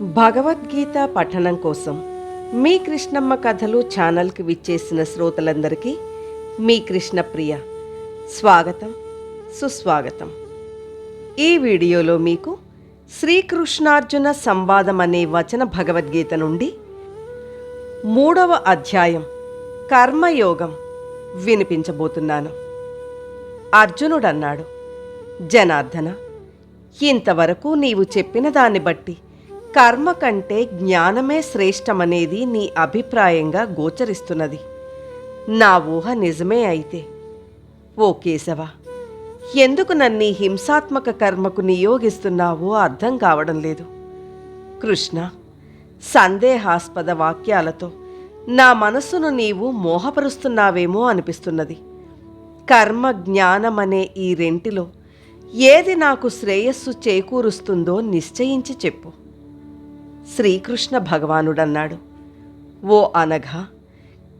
భగవద్గీత పఠనం కోసం మీ కృష్ణమ్మ కథలు ఛానల్కి విచ్చేసిన శ్రోతలందరికీ మీ కృష్ణప్రియ స్వాగతం సుస్వాగతం. ఈ వీడియోలో మీకు శ్రీకృష్ణార్జున సంవాదం అనే వచన భగవద్గీత నుండి మూడవ అధ్యాయం కర్మయోగం వినిపించబోతున్నాను. అర్జునుడన్నాడు జనార్దన ఇంతవరకు నీవు చెప్పిన దాన్ని బట్టి కర్మ కంటే జ్ఞానమే శ్రేష్టమనేది నీ అభిప్రాయంగా గోచరిస్తున్నది. నా ఊహ నిజమే అయితే. ఓ కేశవ ఎందుకు నన్ను హింసాత్మక కర్మకు నియోగిస్తున్నావో అర్థం కావడం లేదు. కృష్ణ సందేహాస్పద వాక్యాలతో నా మనస్సును నీవు మోహపరుస్తున్నావేమో అనిపిస్తున్నది. కర్మ జ్ఞానమనే ఈ రెంటిలో ఏది నాకు శ్రేయస్సు చేకూరుస్తుందో నిశ్చయించి చెప్పు. శ్రీకృష్ణ భగవానుడన్నాడు. ఓ అనఘ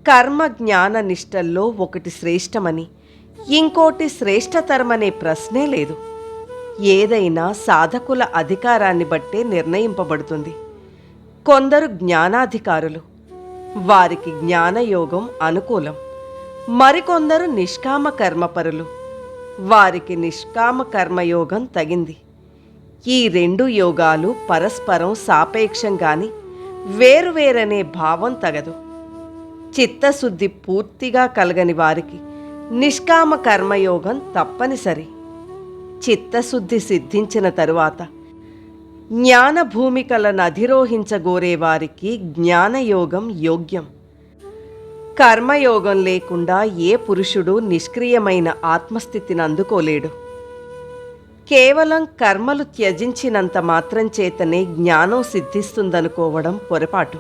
కర్మ జ్ఞాన నిష్టల్లో ఒకటి శ్రేష్టమని ఇంకోటి శ్రేష్టతరమనే ప్రశ్నే లేదు. ఏదైనా సాధకుల అధికారాన్ని బట్టే నిర్ణయింపబడుతుంది. కొందరు జ్ఞానాధికారులు వారికి జ్ఞానయోగం అనుకూలం. మరికొందరు నిష్కామ కర్మపరులు వారికి నిష్కామ కర్మయోగం తగింది. ఈ రెండు యోగాలు పరస్పరం సాపేక్షంగాని వేరువేరనే భావం తగదు. చిత్తశుద్ధి పూర్తిగా కలగని వారికి నిష్కామ కర్మయోగం తప్పనిసరి. చిత్తశుద్ధి సిద్ధించిన తరువాత జ్ఞాన భూమికలను అధిరోహించగోరే వారికి జ్ఞానయోగం యోగ్యం. కర్మయోగం లేకుండా ఏ పురుషుడు నిష్క్రియమైన ఆత్మస్థితిని అందుకోలేడు. కేవలం కర్మలు త్యజించినంత మాత్రం చేతనే జ్ఞానం సిద్ధిస్తుందనుకోవడం పొరపాటు.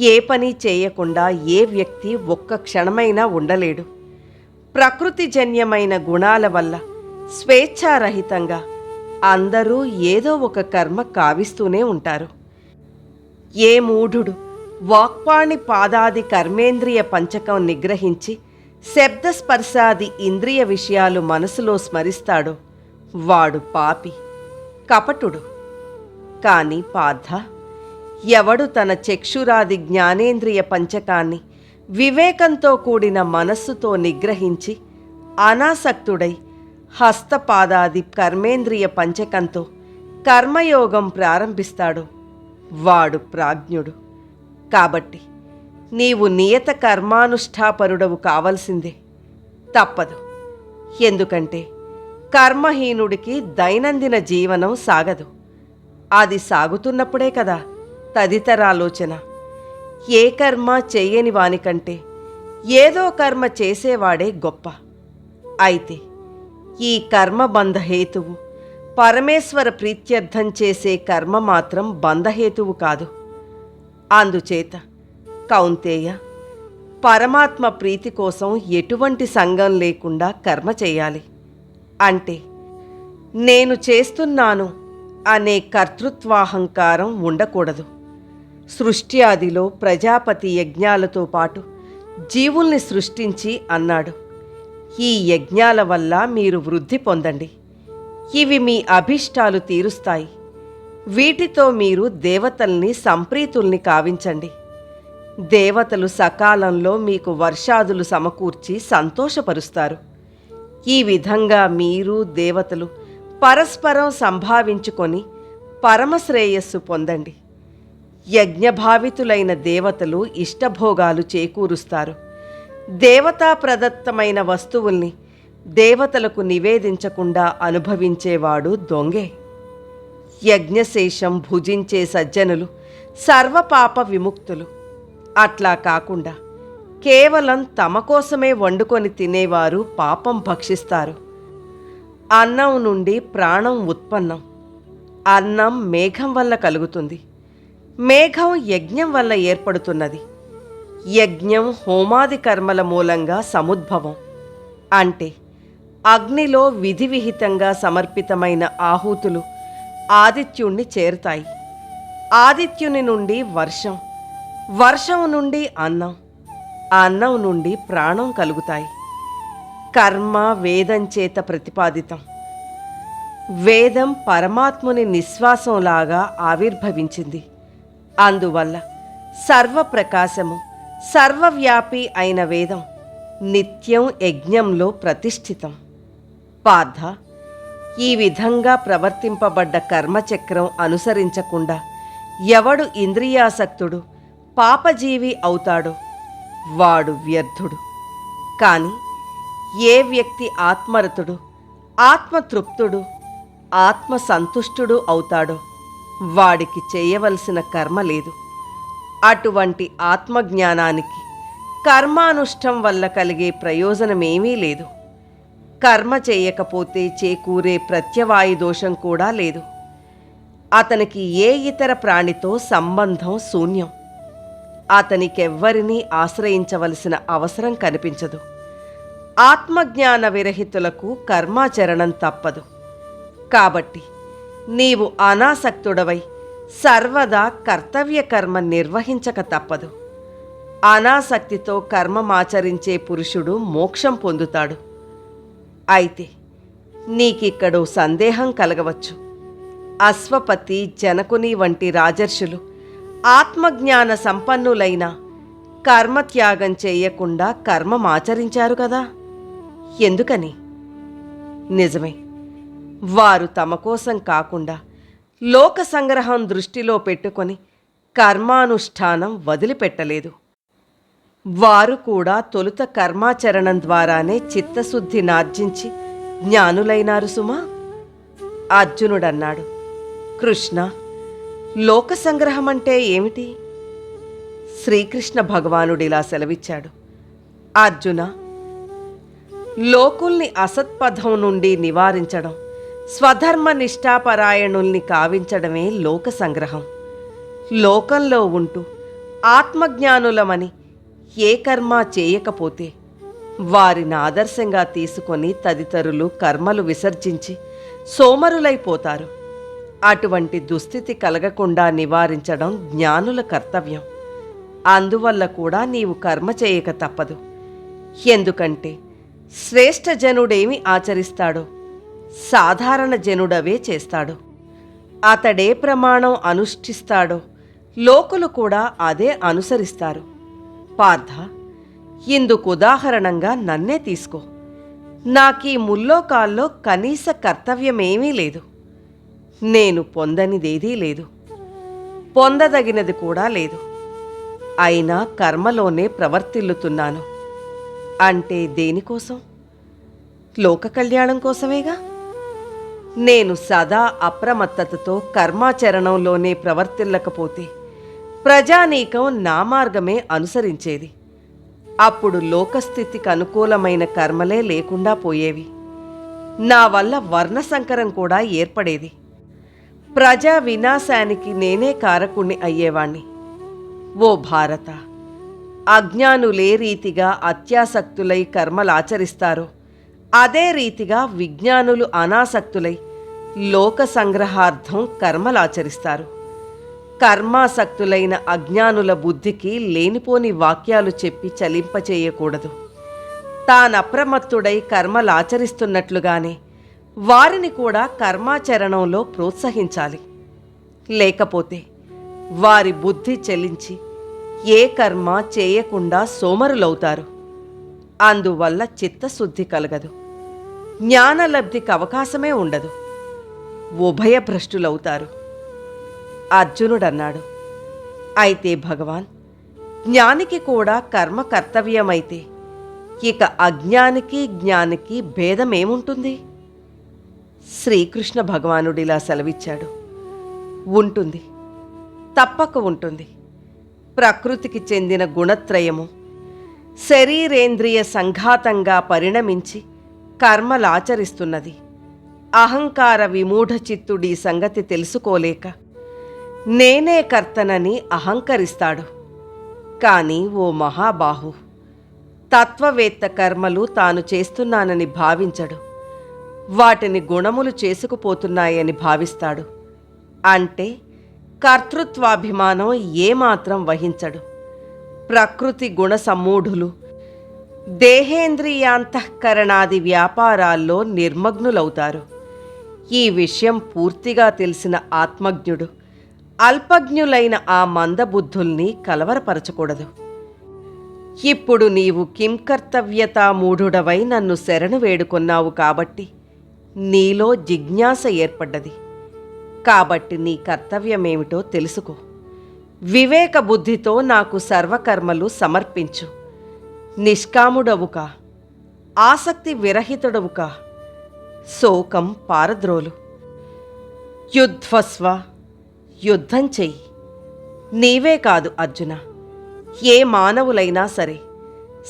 ఏ పని చేయకుండా ఏ వ్యక్తి ఒక్క క్షణమైనా ఉండలేడు. ప్రకృతిజన్యమైన గుణాల వల్ల స్వేచ్ఛారహితంగా అందరూ ఏదో ఒక కర్మ కావిస్తూనే ఉంటారు. ఏ మూఢుడు వాక్పాణి పాదాది కర్మేంద్రియ పంచకం నిగ్రహించి శబ్దస్పర్శాది ఇంద్రియ విషయాలు మనసులో స్మరిస్తాడో వాడు పాపి కపటుడు. కాని పార్థ ఎవడు తన చక్షురాది జ్ఞానేంద్రియ పంచకాన్ని వివేకంతో కూడిన మనస్సుతో నిగ్రహించి అనాసక్తుడై హస్తపాదాది కర్మేంద్రియ పంచకంతో కర్మయోగం ప్రారంభిస్తాడు. వాడు ప్రాజ్ఞుడు. కాబట్టి నీవు నియత కర్మానుష్ఠాపరుడవు కావలసిందే. తప్పదు. ఎందుకంటే కర్మహీనుడికి దైనందిన జీవనం సాగదు. అది సాగుతున్నప్పుడే కదా తదితరాలోచన ఏ కర్మ చేయని వానికంటే ఏదో కర్మ చేసేవాడే గొప్ప. అయితే ఈ కర్మ బంధహేతువు పరమేశ్వర ప్రీత్యర్థం చేసే కర్మ మాత్రం బంధహేతువు కాదు. అందుచేత కౌంతేయ పరమాత్మ ప్రీతి కోసం ఎటువంటి సంఘం లేకుండా కర్మ చేయాలి. అంటే నేను చేస్తున్నాను అనే కర్తృత్వాహంకారం ఉండకూడదు. సృష్టి ఆదిలో ప్రజాపతి యజ్ఞాలతో పాటు జీవుల్ని సృష్టించి అన్నాడు. ఈ యజ్ఞాల వల్ల మీరు వృద్ధి పొందండి. ఇవి మీ అభిష్టాలు తీరుస్తాయి. వీటితో మీరు దేవతల్ని సంప్రీతుల్ని కావించండి. దేవతలు సకాలంలో మీకు వర్షాదులు సమకూర్చి సంతోషపరుస్తారు. ఈ విధంగా మీరు దేవతలు పరస్పరం సంభావించుకొని పరమశ్రేయస్సు పొందండి. యజ్ఞభావితులైన దేవతలు ఇష్టభోగాలు చేకూరుస్తారు. దేవతా ప్రదత్తమైన వస్తువుల్ని దేవతలకు నివేదించకుండా అనుభవించేవాడు దొంగే. యజ్ఞశేషం భుజించే సజ్జనులు సర్వపాప విముక్తులు. అట్లా కాకుండా కేవలం తమ కోసమే వండుకొని తినేవారు పాపం భక్షిస్తారు. అన్నం నుండి ప్రాణం ఉత్పన్నం. అన్నం మేఘం వల్ల కలుగుతుంది. మేఘం యజ్ఞం వల్ల ఏర్పడుతున్నది. యజ్ఞం హోమాది కర్మల మూలంగా సముద్భవం. అంటే అగ్నిలో విధి విహితంగా సమర్పితమైన ఆహూతులు ఆదిత్యుణ్ణి చేరుతాయి. ఆదిత్యుని నుండి వర్షం వర్షం నుండి అన్నం. అన్నం నుండి ప్రాణం కలుగుతాయి. కర్మ వేదం చేత ప్రతిపాదితం. వేదం పరమాత్ముని నిశ్వాసంలాగా ఆవిర్భవించింది. అందువల్ల సర్వప్రకాశము సర్వవ్యాపి అయిన వేదం నిత్యం యజ్ఞంలో ప్రతిష్ఠితం. పార్థ ఈ విధంగా ప్రవర్తింపబడ్డ కర్మచక్రం అనుసరించకుండా ఎవడు ఇంద్రియాసక్తుడు పాపజీవి అవుతాడో. వాడు వ్యర్థుడు. కానీ ఏ వ్యక్తి ఆత్మరతుడు ఆత్మతృప్తుడు ఆత్మసంతుష్టుడు అవుతాడో వాడికి చేయవలసిన కర్మ లేదు. అటువంటి ఆత్మజ్ఞానానికి కర్మానుష్టం వల్ల కలిగే ప్రయోజనమేమీ లేదు. కర్మ చేయకపోతే చేకూరే ప్రత్యవాయు దోషం కూడా లేదు. అతనికి ఏ ఇతర ప్రాణితో సంబంధం శూన్యం? అతనికెవ్వరినీ ఆశ్రయించవలసిన అవసరం కనిపించదు. ఆత్మజ్ఞాన విరహితులకు కర్మాచరణం తప్పదు. కాబట్టి నీవు అనాసక్తుడవై సర్వదా కర్తవ్య కర్మ నిర్వహించక తప్పదు. అనాసక్తితో కర్మమాచరించే పురుషుడు మోక్షం పొందుతాడు. అయితే నీకిక్కడో సందేహం కలగవచ్చు. అశ్వపతి జనకుని వంటి రాజర్షులు ఆత్మజ్ఞాన సంపన్నులైన కర్మత్యాగం చేయకుండా కర్మమాచరించారు కదా? ఎందుకని? నిజమే. వారు తమ కోసం కాకుండా లోక సంగ్రహం దృష్టిలో పెట్టుకొని కర్మానుష్ఠానం వదిలిపెట్టలేదు. వారు కూడా తొలుత కర్మాచరణం ద్వారానే చిత్తశుద్ధి నార్జించి జ్ఞానులైనారు సుమా? అర్జునుడన్నాడు. కృష్ణ లోక సంగ్రహం అంటే ఏమిటి? శ్రీకృష్ణ భగవానుడిలా సెలవిచ్చాడు. అర్జున లోకుల్ని అసత్పథం నుండి నివారించడం స్వధర్మ నిష్ఠాపరాయణుల్ని కావించడమే లోక సంగ్రహం. లోకంలో ఉంటూ ఆత్మజ్ఞానులమని ఏ కర్మ చేయకపోతే వారిని ఆదర్శంగా తీసుకొని తదితరులు కర్మలు విసర్జించి సోమరులైపోతారు. అటువంటి దుస్థితి కలగకుండా నివారించడం జ్ఞానుల కర్తవ్యం. అందువల్ల కూడా నీవు కర్మ చేయక తప్పదు. ఎందుకంటే శ్రేష్ఠ జనుడేమి ఆచరిస్తాడో సాధారణ జనుడవే చేస్తాడు. అతడే ప్రమాణం అనుష్ఠిస్తాడో లోకులు కూడా అదే అనుసరిస్తారు. పార్థ ఇందుకు ఉదాహరణంగా నన్నే తీసుకో. నాకీ ముల్లోకాల్లో కనీస కర్తవ్యమేమీ లేదు. నేను పొందనిదేదీ లేదు. పొందదగినది కూడా లేదు. అయినా కర్మలోనే ప్రవర్తిల్లుతున్నాను. అంటే దేనికోసం? లోక కళ్యాణం కోసమేగా? నేను సదా అప్రమత్తతతో కర్మాచరణంలోనే ప్రవర్తిల్లకపోతే ప్రజానీకం నా మార్గమే అనుసరించేది. అప్పుడు లోకస్థితికి అనుకూలమైన కర్మలే లేకుండా పోయేవి. నా వల్ల వర్ణసంకరం కూడా ఏర్పడేది. ప్రజా వినాశానికి నేనే కారకుణ్ణి అయ్యేవాణ్ణి. ఓ భారత అజ్ఞానులే రీతిగా అత్యాసక్తులై కర్మలాచరిస్తారో అదే రీతిగా విజ్ఞానులు అనాసక్తులై లోక సంగ్రహార్థం కర్మలాచరిస్తారు. కర్మాసక్తులైన అజ్ఞానుల బుద్ధికి లేనిపోని వాక్యాలు చెప్పి చలింపచేయకూడదు. తానప్రమత్తుడై కర్మలాచరిస్తున్నట్లుగానే వారిని కూడా కర్మాచరణంలో ప్రోత్సహించాలి. లేకపోతే వారి బుద్ధి చెలించి ఏ కర్మ చేయకుండా సోమరులవుతారు. అందువల్ల చిత్తశుద్ధి కలగదు. జ్ఞానలబ్ధికి అవకాశమే ఉండదు. ఉభయభ్రష్టులవుతారు అర్జునుడన్నాడు. అయితే భగవాన్ జ్ఞానికి కూడా కర్మ కర్తవ్యమైతే ఇక అజ్ఞానికి జ్ఞానికి భేదమేముంటుంది? శ్రీకృష్ణ భగవానుడిలా సెలవిచ్చాడు. ఉంటుంది. తప్పక ఉంటుంది. ప్రకృతికి చెందిన గుణత్రయము శరీరేంద్రియ సంఘాతంగా పరిణమించి కర్మలాచరిస్తున్నది అహంకార విమూఢ చిత్తుడి సంగతి తెలుసుకోలేక నేనే కర్తనని అహంకరిస్తాడు. కానీ ఓ మహాబాహు తత్వవేత్త కర్మలు తాను చేస్తున్నానని భావించడు. వాటిని గుణములు చేసుకుపోతున్నాయని భావిస్తాడు. అంటే కర్తృత్వాభిమానం ఏమాత్రం వహించడు. ప్రకృతి గుణ సమ్మూఢులు దేహేంద్రియాంతఃకరణాది వ్యాపారాల్లో నిర్మగ్నులవుతారు. ఈ విషయం పూర్తిగా తెలిసిన ఆత్మజ్ఞుడు అల్పజ్ఞులైన ఆ మందబుద్ధుల్ని కలవరపరచకూడదు. ఇప్పుడు నీవు కింకర్తవ్యతా మూఢుడవై నన్ను శరణు వేడుకొన్నావు కాబట్టి నీలో జిజ్ఞాస ఏర్పడ్డది. కాబట్టి నీ కర్తవ్యమేమిటో తెలుసుకో. వివేక బుద్ధితో నాకు సర్వకర్మలు సమర్పించు. నిష్కాముడవుకా. ఆసక్తి విరహితుడవుకా. శోకం పారద్రోలు. యుద్ధస్వ యుద్ధం చెయ్యి. నీవే కాదు అర్జున. ఏ మానవులైనా సరే.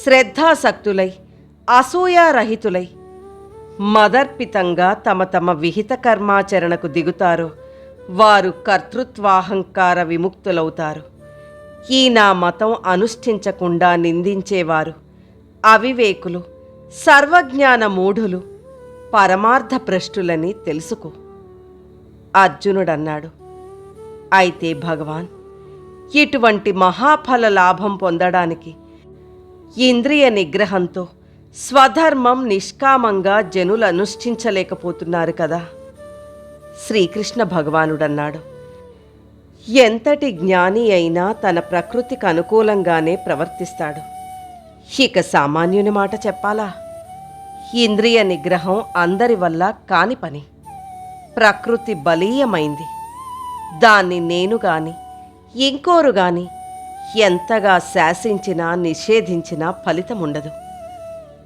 శ్రద్ధాసక్తులై అసూయారహితులై మదర్పితంగా తమ తమ విహిత కర్మాచరణకు దిగుతారో. వారు కర్తృత్వాహంకార విముక్తులవుతారు. ఈ నా మతం అనుష్ఠించకుండా నిందించేవారు. అవివేకులు సర్వజ్ఞాన మూఢులు పరమార్థ భ్రష్టులని తెలుసుకో. అర్జునుడన్నాడు. అయితే భగవాన్ ఇటువంటి మహాఫల లాభం పొందడానికి ఇంద్రియ నిగ్రహంతో స్వధర్మం నిష్కామంగా జనులు అనుష్ఠించలేకపోతున్నారు కదా. శ్రీకృష్ణ భగవానుడన్నాడు. ఎంతటి జ్ఞాని అయినా తన ప్రకృతికి అనుకూలంగానే ప్రవర్తిస్తాడు. ఇక సామాన్యుని మాట చెప్పాలా? ఇంద్రియ నిగ్రహం అందరి వల్ల కాని పని. ప్రకృతి బలీయమైంది. దాన్ని నేను గాని ఇంకోరు గాని ఎంతగా శాసించినా నిషేధించినా ఫలితముండదు.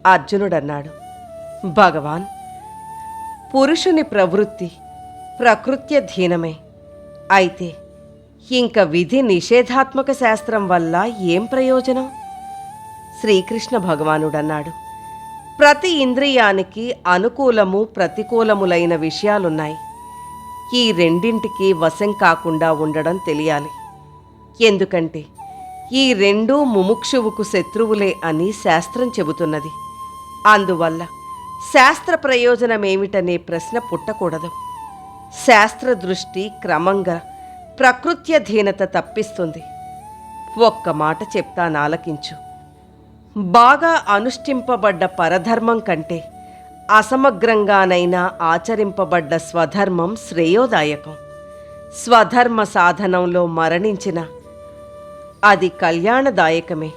అర్జునుడన్నాడు. భగవాన్ పురుషుని ప్రవృత్తి ప్రకృత్యధీనమే అయితే ఇంక విధి నిషేధాత్మక శాస్త్రం వల్ల ఏం ప్రయోజనం? శ్రీకృష్ణ భగవానుడన్నాడు. ప్రతి ఇంద్రియానికి అనుకూలము ప్రతికూలములైన విషయాలున్నాయి. ఈ రెండింటికి వశం కాకుండా ఉండడం తెలియాలి. ఎందుకంటే ఈ రెండూ ముముక్షువుకు శత్రువులే అని శాస్త్రం చెబుతున్నది. అందువల్ల శాస్త్ర ప్రయోజనమేమిటనే ప్రశ్న పుట్టకూడదు. శాస్త్ర దృష్టి క్రమంగా ప్రకృత్యధీనత తప్పిస్తుంది. ఒక్క మాట చెప్తా నాలకించు. బాగా అనుష్ఠింపబడ్డ పరధర్మం కంటే అసమగ్రంగానైనా ఆచరింపబడ్డ స్వధర్మం శ్రేయోదాయకం. స్వధర్మ సాధనంలో మరణించిన అది కళ్యాణదాయకమే.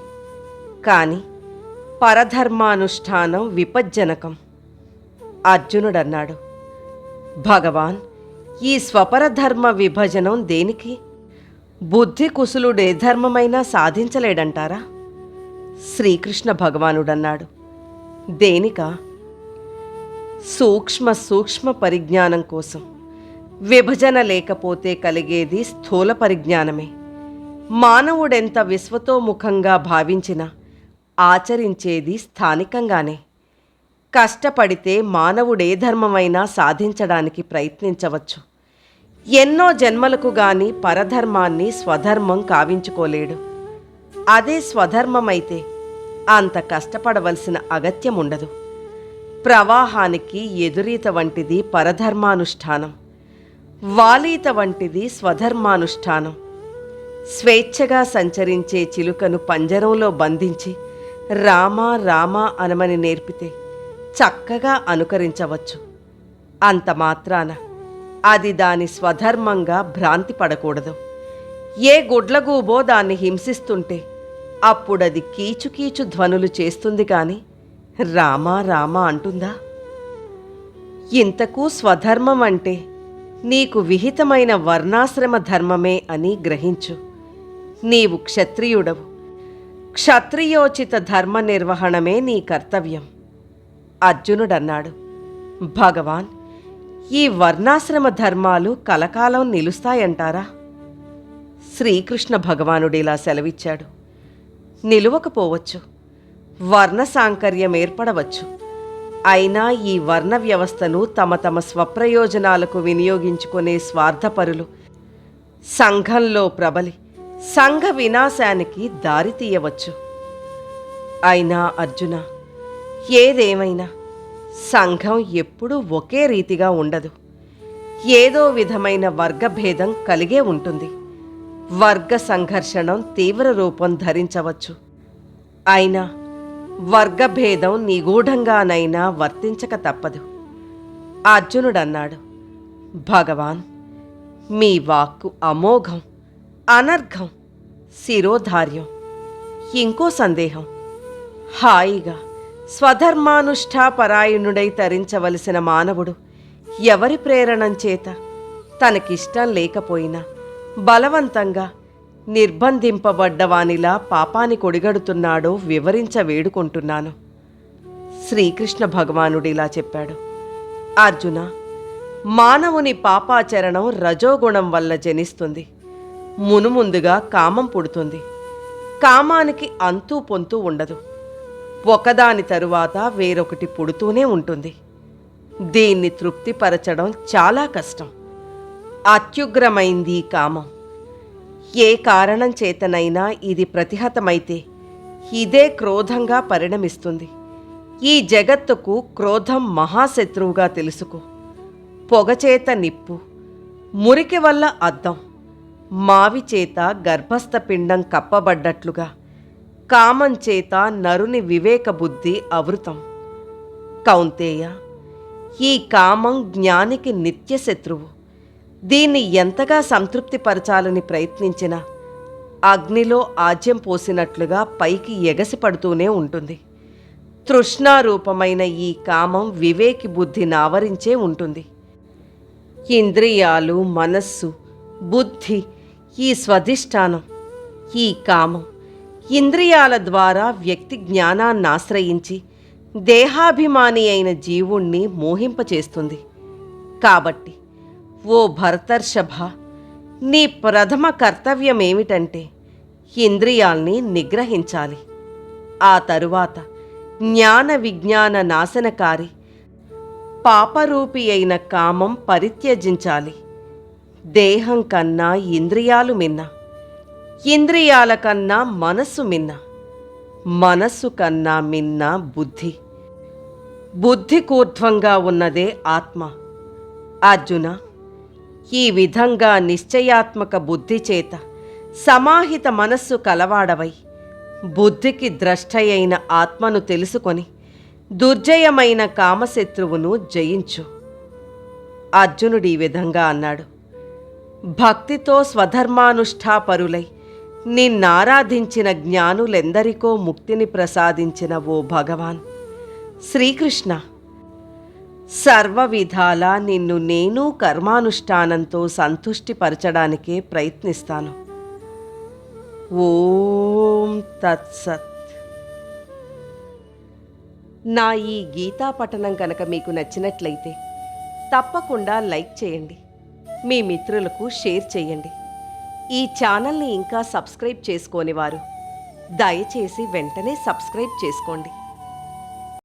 కానీ పరధర్మానుష్ఠానం విపజ్జనకం. అర్జునుడన్నాడు భగవాన్ ఈ స్వపరధర్మ విభజనం దేనికి? బుద్ధి కుశలుడే ధర్మమైనా సాధించలేడంటారా? శ్రీకృష్ణ భగవానుడన్నాడు దేనికా? సూక్ష్మ సూక్ష్మ పరిజ్ఞానం కోసం. విభజన లేకపోతే కలిగేది స్థూల పరిజ్ఞానమే. మానవుడెంత విశ్వతోముఖంగా భావించినా ఆచరించేది స్థానికంగానే. కష్టపడితే మానవుడే ధర్మమైనా సాధించడానికి ప్రయత్నించవచ్చు. ఎన్నో జన్మలకు గాని పరధర్మాన్ని స్వధర్మం కావించుకోలేడు. అదే స్వధర్మమైతే అంత కష్టపడవలసిన అగత్యం ఉండదు ప్రవాహానికి ఎదురీత వంటిది పరధర్మానుష్ఠానం. వాలీత వంటిది స్వధర్మానుష్ఠానం. స్వేచ్ఛగా సంచరించే చిలుకను పంజరంలో బంధించి రామా రామా అనమని నేర్పితే చక్కగా అనుకరించవచ్చు. అంత మాత్రాన అది దాని స్వధర్మంగా భ్రాంతి పడకూడదు. ఏ గుడ్లగూబో దాన్ని హింసిస్తుంటే అప్పుడది కీచుకీచు ధ్వనులు చేస్తుంది కాని రామా రామా అంటుందా? ఇంతకు స్వధర్మం అంటే నీకు విహితమైన వర్ణాశ్రమ ధర్మమే అని గ్రహించు. నీవు క్షత్రియుడవు. క్షత్రియోచిత ధర్మ నిర్వహణమే నీ కర్తవ్యం. అర్జునుడన్నాడు. భగవాన్ ఈ వర్ణాశ్రమ ధర్మాలు కలకాలం నిలుస్తాయంటారా? శ్రీకృష్ణ భగవానుడిలా సెలవిచ్చాడు. నిలువకపోవచ్చు. వర్ణ సాంకర్యం ఏర్పడవచ్చు. అయినా ఈ వర్ణ వ్యవస్థను తమ తమ స్వప్రయోజనాలకు వినియోగించుకునే స్వార్థపరులు సంఘంలో ప్రబలి సంఘ వినాశానికి దారి తీయవచ్చు. అయినా అర్జున ఏదేమైనా సంఘం ఎప్పుడూ ఒకే రీతిగా ఉండదు. ఏదో విధమైన వర్గభేదం కలిగే ఉంటుంది. వర్గ సంఘర్షణం తీవ్ర రూపం ధరించవచ్చు. అయినా వర్గభేదం నిగూఢంగానైనా వర్తించక తప్పదు. అర్జునుడన్నాడు భగవాన్ మీ వాక్కు అమోఘం. అనర్ఘం శిరోధార్యం ఇంకో సందేహం. హాయిగా స్వధర్మానుష్ఠాపరాయణుడై తరించవలసిన మానవుడు ఎవరి ప్రేరణం చేత తనకిష్టం లేకపోయినా బలవంతంగా నిర్బంధింపబడ్డవానిలా పాపాని కొడిగడుతున్నాడో వివరించ వేడుకుంటున్నాను. శ్రీకృష్ణ భగవానుడిలా చెప్పాడు. అర్జున మానవుని పాపాచరణం రజోగుణం వల్ల జనిస్తుంది. మునుముందుగా కామం పుడుతుంది. కామానికి అంతూ పొంతూ ఉండదు. ఒకదాని తరువాత వేరొకటి పుడుతూనే ఉంటుంది. దీన్ని తృప్తిపరచడం చాలా కష్టం. అత్యుగ్రమైంది ఈ కామం. ఏ కారణం చేతనైనా ఇది ప్రతిహతమైతే ఇదే క్రోధంగా పరిణమిస్తుంది. ఈ జగత్తుకు క్రోధం మహాశత్రువుగా తెలుసుకో. పొగచేత నిప్పు. మురికి వల్ల అద్దం. మావి చేత గర్భస్థ పిండం కప్పబడ్డట్లుగా కామం చేత నరుని వివేక బుద్ధి అవృతం. కౌంతేయ ఈ కామం జ్ఞానికి నిత్య శత్రువు. దీన్ని ఎంతగా సంతృప్తిపరచాలని ప్రయత్నించినా అగ్నిలో ఆజ్యం పోసినట్లుగా పైకి ఎగసిపడుతూనే ఉంటుంది. తృష్ణారూపమైన ఈ కామం వివేకి బుద్ధిని ఆవరించే ఉంటుంది. ఇంద్రియాలు మనస్సు బుద్ధి ఈ స్వధిష్టానం ఈ కామం ఇంద్రియాల ద్వారా వ్యక్తి జ్ఞానాన్ని ఆశ్రయించి దేహాభిమాని అయిన జీవుణ్ణి మోహింపచేస్తుంది. కాబట్టి ఓ భరతర్షభ నీ ప్రథమ కర్తవ్యం ఏమిటంటే ఇంద్రియాల్ని నిగ్రహించాలి. ఆ తరువాత జ్ఞాన విజ్ఞాన నాశనకారి పాపరూపి అయిన కామం పరిత్యజించాలి. దేహం కన్నా ఇంద్రియాలు మిన్న. ఇంద్రియాల కన్నా మనస్సు మిన్న. మనస్సు కన్నా మిన్న బుద్ధి. బుద్ధి కూర్ధ్వంగా ఉన్నదే ఆత్మ. అర్జున ఈ విధంగా నిశ్చయాత్మక బుద్ధి చేత సమాహిత మనస్సు కలవాడవై బుద్ధికి ద్రష్టయైన ఆత్మను తెలుసుకొని దుర్జయమైన కామశత్రువును జయించు. అర్జునుడు ఈ విధంగా అన్నాడు. భక్తితో స్వధర్మానుష్ఠాపరులై నిన్నారాధించిన జ్ఞానులెందరికో ముక్తిని ప్రసాదించిన ఓ భగవాన్. శ్రీకృష్ణ సర్వ విధాలా నిన్ను నేను కర్మానుష్ఠానంతో సంతుష్టిపరచడానికే ప్రయత్నిస్తాను. ఓం తత్సత్. నా ఈ గీతా పఠనం కనుక మీకు నచ్చినట్లయితే తప్పకుండా లైక్ చేయండి. మీ మిత్రులకు షేర్ చేయండి. ఈ ఛానల్ని ఇంకా సబ్స్క్రైబ్ చేసుకోని వారు దయచేసి వెంటనే సబ్స్క్రైబ్ చేసుకోండి.